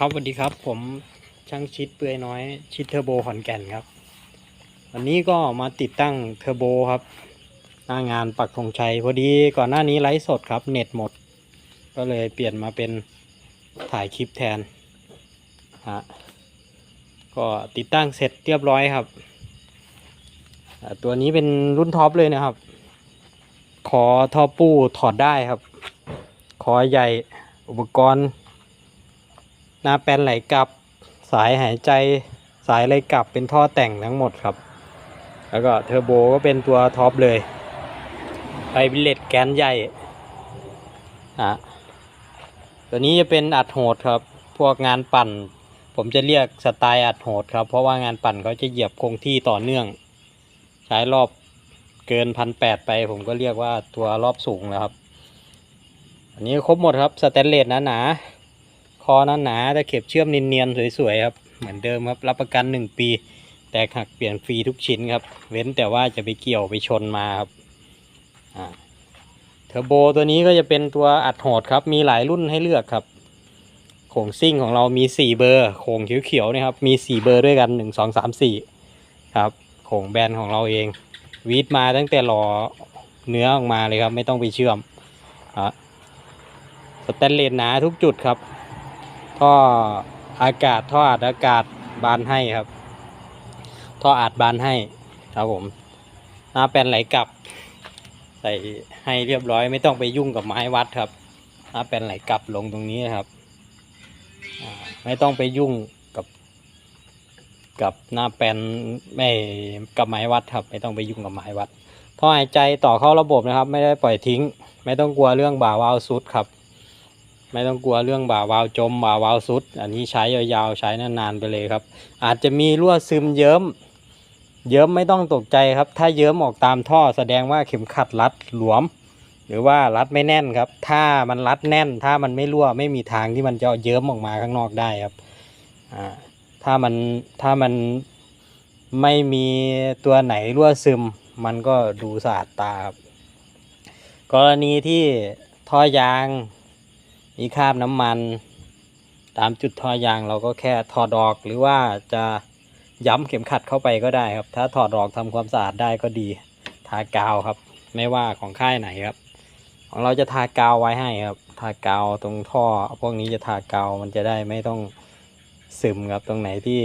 ครับสวัสดีครับ ผมช่างชิดเปื่อยน้อย ชิดเทอร์โบขอนแก่นครับ วันนี้ก็มาติดตั้งเทอร์โบครับ หน้างานปักธงชัยพอดีก่อนหน้านี้ไลฟ์สดครับ เน็ตหมด ก็เลยเปลี่ยนมาเป็นถ่ายคลิปแทนฮะก็ติดตั้งเสร็จเรียบร้อยครับตัวนี้เป็นรุ่นท็อปเลยนะครับคอท่อปู้ถอดได้ครับคอใหญ่อุปกรณ์ นาแปลนไหลกลับ สายหายใจสายไหลกลับเป็นท่อแต่งทั้งหมดครับ แล้วก็เทอร์โบก็เป็นตัวท็อปเลยไฟบิลเลตแกนใหญ่อะตัวนี้จะเป็นอัดโหดครับ พวกงานปั่น ผมจะเรียกสไตล์อัดโหดครับ เพราะว่างานปั่นเขาจะเหยียบคงที่ต่อเนื่อง ใช้รอบเกินพันแปดไป ผมก็เรียกว่าตัวรอบสูงแล้วครับ อันนี้ครบหมดครับสแตนเลสหนาๆ คอหนาหนาๆแต่เข็บเชื่อมเนียนๆสวยๆครับเหมือนเดิมครับรับประกัน 1 ปี แตกหักเปลี่ยนฟรีทุกชิ้นครับ เว้นแต่ว่าจะไปเกี่ยวไปชนมาครับเทอร์โบตัวนี้ก็จะเป็นตัวอัดโหดครับ มีหลายรุ่นให้เลือกครับโขงซิ่งของเรามี 4 เบอร์โขงเขียวๆนะครับมี 4 เบอร์ด้วยกัน 1 2 3 4 ครับโขงแบรนด์ของเราเองวีดมาตั้งแต่หล่อเนื้อออกมาเลยครับ ไม่ต้องไปเชื่อมอสแตนเลสหนาทุกจุดครับ ท่ออากาศท่ออัดอากาศบานให้ครับ ท่ออัดบานให้ครับผมหน้าแปลนไหลกลับ ใส่ให้เรียบร้อยไม่ต้องไปยุ่งกับไม้วัดครับหน้าแปลนไหลกลับลงตรงนี้นครับไม่ต้องไปยุ่งกับ กับหน้าแปลนไม่กับไม้วัดครับ ไม่ต้องไปยุ่งกับไม้วัดท่อหายใจต่อเข้าระบบนะครับ ไม่ได้ปล่อยทิ้ง ไม่ต้องกลัวเรื่องบ่าวาล์วซุดครับ ไม่ต้องกลัวเรื่องบ่าวาวจมบ่าวาวซุด อันนี้ใช้ยาวๆใช้นานๆไปเลยครับ อาจจะมีรั่วซึมเยิ้มเยิ้มไม่ต้องตกใจครับ ถ้าเยิ้มออกตามท่อแสดงว่าเข็มขัดรัดหลวม หรือว่ารัดไม่แน่นครับ ถ้ามันรัดแน่น ถ้ามันไม่รั่วไม่มีทางที่มันจะเยิ้มออกมาข้างนอกได้ครับอ่าถ้ามันถ้ามันไม่มีตัวไหนรั่วซึม มันก็ดูสะอาดตาครับกรณีที่ท่อยาง มีคราบน้ำมัน ตามจุดทอยางเราก็แค่ถอดออกหรือว่าจะย้ำเข็มขัดเข้าไปก็ได้ครับ ถ้าถอดออกทำความสะอาดได้ก็ดี ทากาวครับ ไม่ว่าของค่ายไหนครับ ของเราจะทากาวไว้ให้ครับ ทากาวตรงท่อ พวกนี้จะทากาวมันจะได้ไม่ต้องซึมครับตรงไหนที่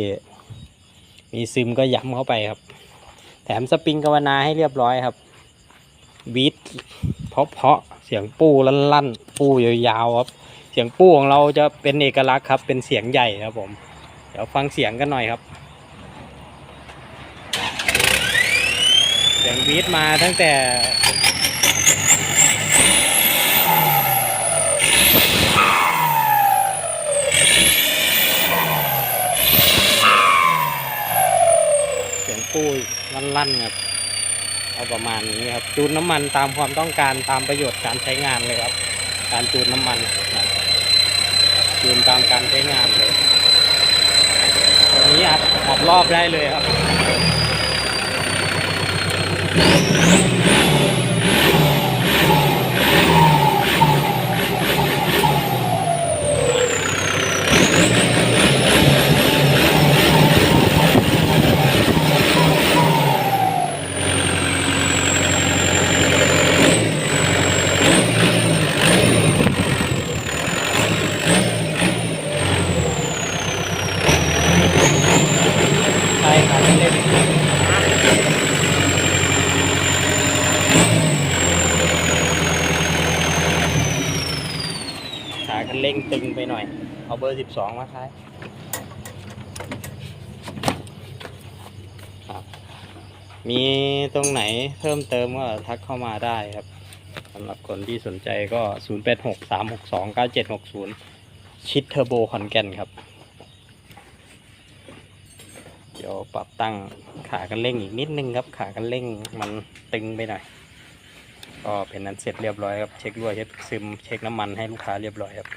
มีซึมก็ย้ำเข้าไปครับ แถมสปริงกาวนาให้เรียบร้อยครับบีทเพาะเพาะ สียงปูลั่นๆปูยาวๆครับ เสียงปูของเราจะเป็นเอกลักษณ์ครับ เป็นเสียงใหญ่ครับผม เดี๋ยวฟังเสียงกันหน่อยครับ เสียงบีทมาตั้งแต่เสียงปูลั่นๆครับาประมาณนี้ครับจูนน้ำมันตามความต้องการตามประโยชน์การใช้งานเลยครับ การจูนน้ำมันนะจูนตามการใช้งานเลยตัวนี้อัดออกรอบได้เลยครับ ใช่ครับเล่นขาคัน เร่งตึงไปหน่อย เอาเบอร์สิบสองมาใช้ครับมีตรงไหนเพิ่มเติมก็ทักเข้ามาได้ครับสำหรับคนที่สนใจก็ 0 8 6 3 6 2 9 7 6 0 ชิดเทอร์โบขอนแก่นครับ เดี๋ยวปรับตั้งขากันเร่งอีกนิดนึงครับ ขากันเร่งมันตึงไปหน่อย ก็เป็นนั้นเสร็จเรียบร้อยครับ เช็ครั่วเช็คซึมเช็คน้ำมันให้ลูกค้าเรียบร้อยครับ